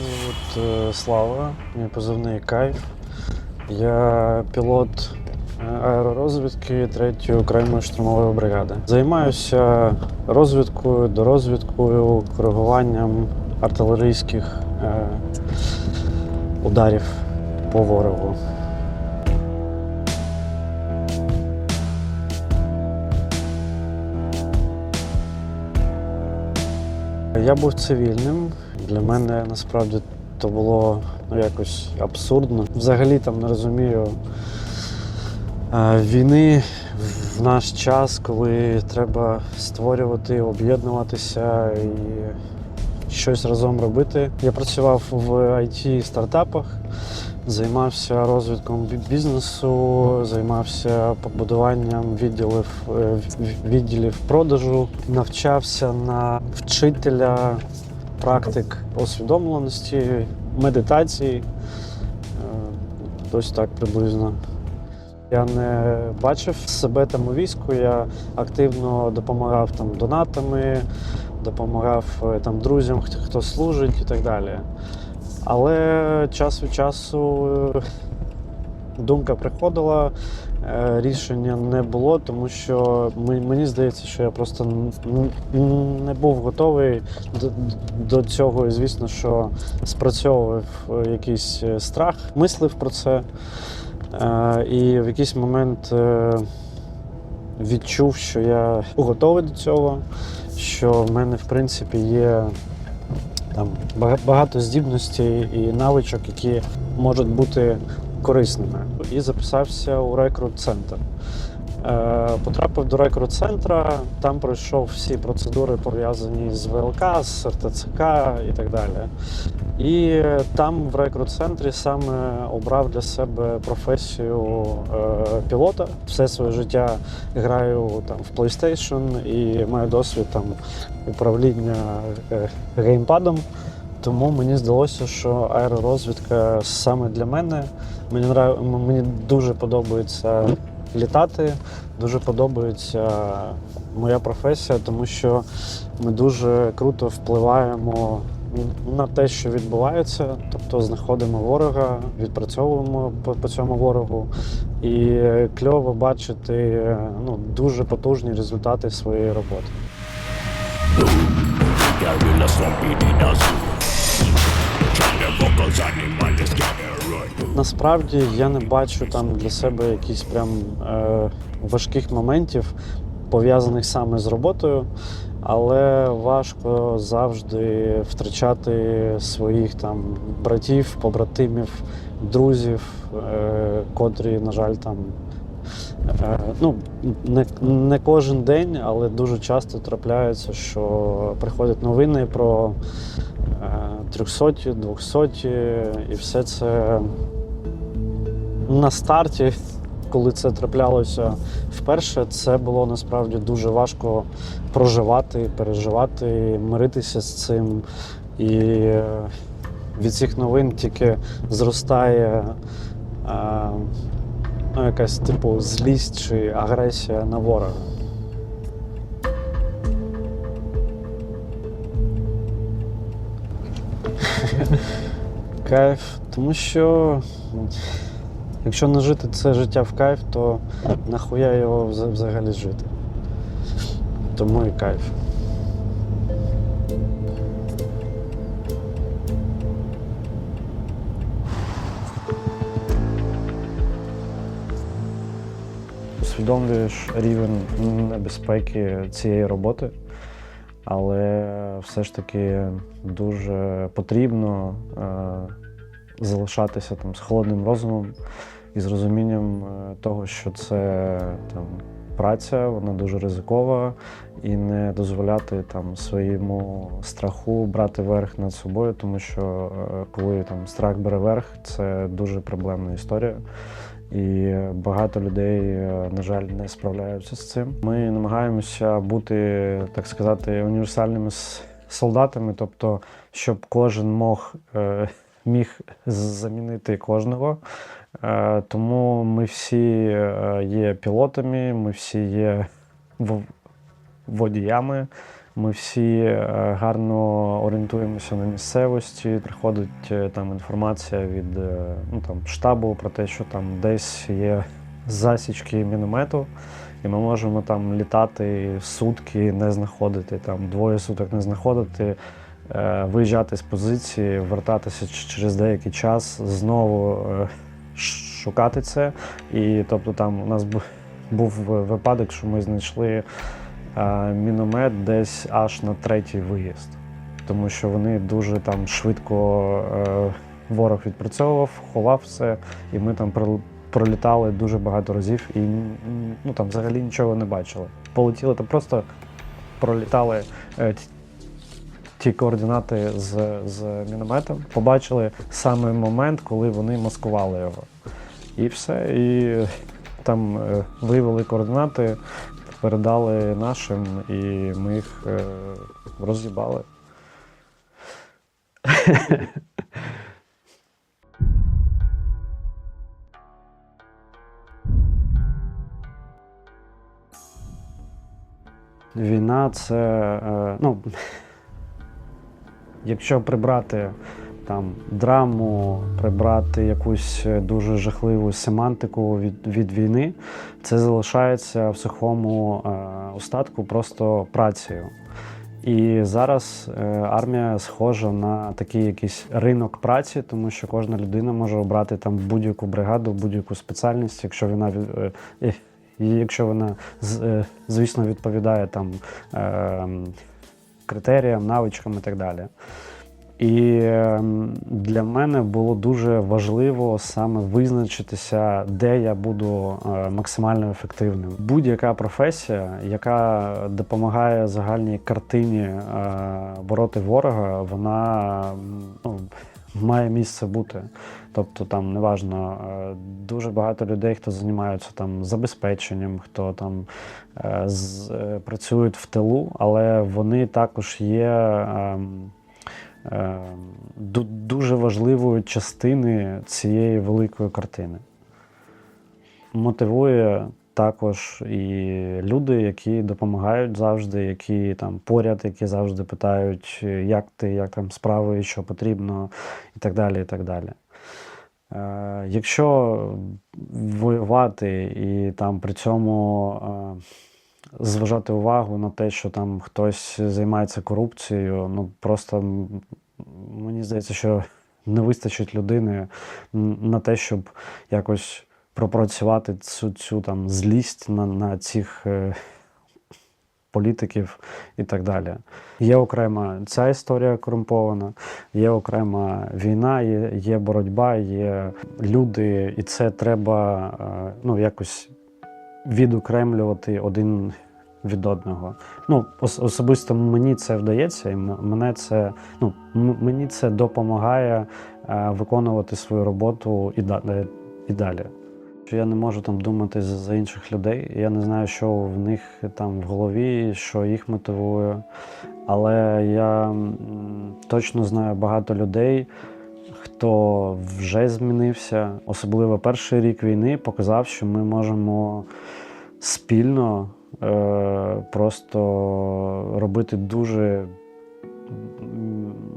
звуть е, Слава, мій позивний Кайф. Я пілот е, аеророзвідки 3-ї окремої штурмової бригади. Займаюся розвідкою, дорозвідкою, коригуванням артилерійських е, ударів по ворогу. Я був цивільним. Для мене насправді то було ну, якось абсурдно. Взагалі там не розумію е, війни в наш час, коли треба створювати, об'єднуватися і щось разом робити. Я працював в it стартапах, займався розвитком бізнесу, займався побудуванням відділів, е, відділів продажу, навчався на вчителя практик усвідомленості, медитації. Е, Ось так приблизно. Я не бачив себе там у війську, я активно допомагав там донатами, допомагав е, там друзям, хто- хто служить і так далі. Але час від часу е, думка приходила, е, рішення не було, тому що мені здається, що я просто не був готовий до, цього. І звісно, що спрацьовував е, якийсь е, страх, мислив про це. І в якийсь момент відчув, що я готовий до цього, що в мене, в принципі, є там багато здібностей і навичок, які можуть бути корисними. І записався у рекрут-центр. Е, Потрапив до рекрут-центра, там пройшов всі процедури пов'язані з ВЛК, з РТЦК і так далі. І там в рекрут-центрі саме обрав для себе професію е, пілота. Все своє життя граю там в PlayStation і маю досвід там управління е, геймпадом. Тому мені здалося, що аеророзвідка саме для мене. Мені нрав... мені дуже подобається літати, дуже подобається моя професія, тому що ми дуже круто впливаємо на те, що відбувається, тобто знаходимо ворога, відпрацьовуємо по, по цьому ворогу, і кльово бачити ну, дуже потужні результати своєї роботи. Насправді я не бачу там для себе якісь прям е, важких моментів, пов'язаних саме з роботою, але важко завжди втрачати своїх там братів, побратимів, друзів, е, котрі, на жаль, там. Е, ну, не, не кожен день, але дуже часто трапляється, що приходять новини про е, 300, 200 і все це на старті, коли це траплялося вперше, це було насправді дуже важко проживати, переживати, миритися з цим. І е, від цих новин тільки зростає е, ну, якась типу злість чи агресія на ворога. Кайф, тому що ну, якщо не жити це життя в кайф, то нахуя його взагалі жити. Тому і кайф. Усвідомлюєш рівень небезпеки цієї роботи, але все ж таки дуже потрібно е, залишатися там з холодним розумом і з розумінням е, того, що це там праця, вона дуже ризикова, і не дозволяти там своєму страху брати верх над собою, тому що е, коли там страх бере верх, це дуже проблемна історія. І багато людей, е, на жаль, не справляються з цим. Ми намагаємося бути, так сказати, універсальними солдатами, тобто, щоб кожен мог, е, міг замінити кожного. Е, Тому ми всі є пілотами, ми всі є водіями, Ми всі е, гарно орієнтуємося на місцевості. Приходить е, там інформація від е, ну, там, штабу про те, що там десь є засічки міномету, і ми можемо там літати сутки, не знаходити, там двоє суток не знаходити, виїжджати з позиції, вертатися через деякий час, знову шукати це. І тобто там у нас був випадок, що ми знайшли міномет десь аж на третій виїзд. Тому що вони дуже там швидко е, ворог відпрацьовував, ховав все, і ми там прол- пролітали дуже багато разів і ну, там взагалі нічого не бачили. Полетіли там просто пролітали е, ті- ті координати з, з мінометом, побачили саме момент, коли вони маскували його. І все. І там е, виявили координати, передали нашим, і ми їх е, роз'їбали. Війна це. е, ну, якщо прибрати там драму, прибрати якусь е, дуже жахливу семантику від, від війни, це залишається в сухому е, остатку просто працею. І зараз е, армія схожа на такий якийсь ринок праці, тому що кожна людина може обрати там будь-яку бригаду, будь-яку спеціальність, якщо вона якщо вона звісно відповідає там е, критеріям, навичкам і так далі. І ем, для мене було дуже важливо саме визначитися, де я буду е, максимально ефективним. Будь-яка професія, яка допомагає загальній картині е, бороти ворога, вона ну, має місце бути. Тобто там неважно, е, дуже багато людей, хто займаються там забезпеченням, хто там е, з, е, працюють в тилу, але вони також є. Ем, ду- дуже важливою частини цієї великої картини. Мотивує також і люди, які допомагають завжди, які там поряд, які завжди питають, як ти, як там справи, що потрібно, і так далі. І так далі. Е, якщо воювати і там при цьому е, зважати увагу на те, що там хтось займається корупцією, ну просто мені здається, що не вистачить людини на те, щоб якось пропрацювати цю, цю там злість на, на цих е, політиків і так далі. Є окрема ця історія корумпована, є окрема війна, є, є боротьба, є люди, і це треба е, ну, якось відокремлювати один від одного. Ну, особисто мені це вдається, і мене це, ну, мені це допомагає е, виконувати свою роботу і, е, і далі. Я не можу там думати за інших людей. Я не знаю, що в них там в голові, що їх мотивує. Але я точно знаю багато людей, хто вже змінився. Особливо перший рік війни показав, що ми можемо спільно е, просто робити дуже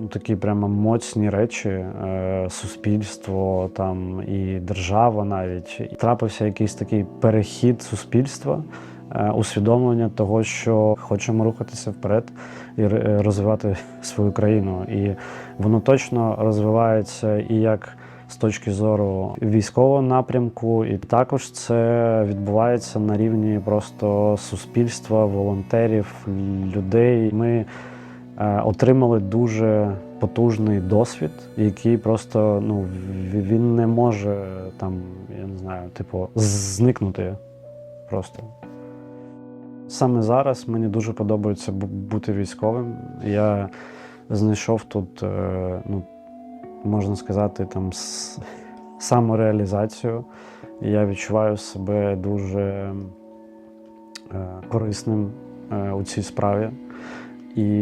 ну, такі прямо моцні речі, е, суспільство там і держава навіть. Трапився якийсь такий перехід суспільства. Е, Усвідомлення того, що хочемо рухатися вперед і розвивати свою країну. І воно точно розвивається і як з точки зору військового напрямку, і також це відбувається на рівні просто суспільства, волонтерів, людей. Ми е, отримали дуже потужний досвід, який просто ну він не може там, я не знаю, типу, зникнути просто. Саме зараз мені дуже подобається бути військовим. Я знайшов тут, е, ну, можна сказати, там самореалізацію. Я відчуваю себе дуже е, корисним е, у цій справі. І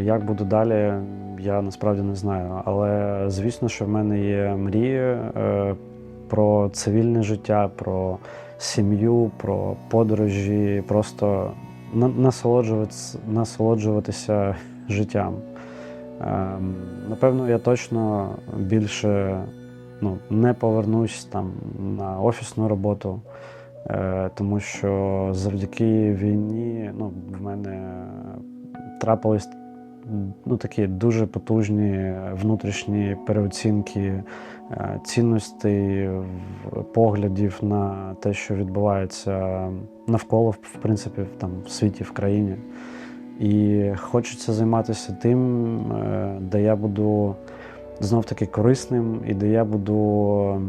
як буде далі, я насправді не знаю. Але звісно, що в мене є мрії про цивільне життя, про сім'ю, про подорожі, просто насолоджуватися, насолоджуватися життям. Ем, Напевно, я точно більше ну, не повернусь там на офісну роботу, е, тому що завдяки війні ну, в мене трапились ну, такі дуже потужні внутрішні переоцінки е, цінностей, поглядів на те, що відбувається навколо, в принципі, там, в світі, в країні. І хочеться займатися тим, е, де я буду знов таки корисним, і де я буду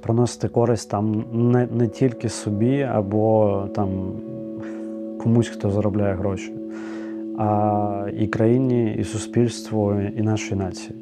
приносити користь там не, не тільки собі або там комусь, хто заробляє гроші, а і країні, і суспільству, і нашій нації.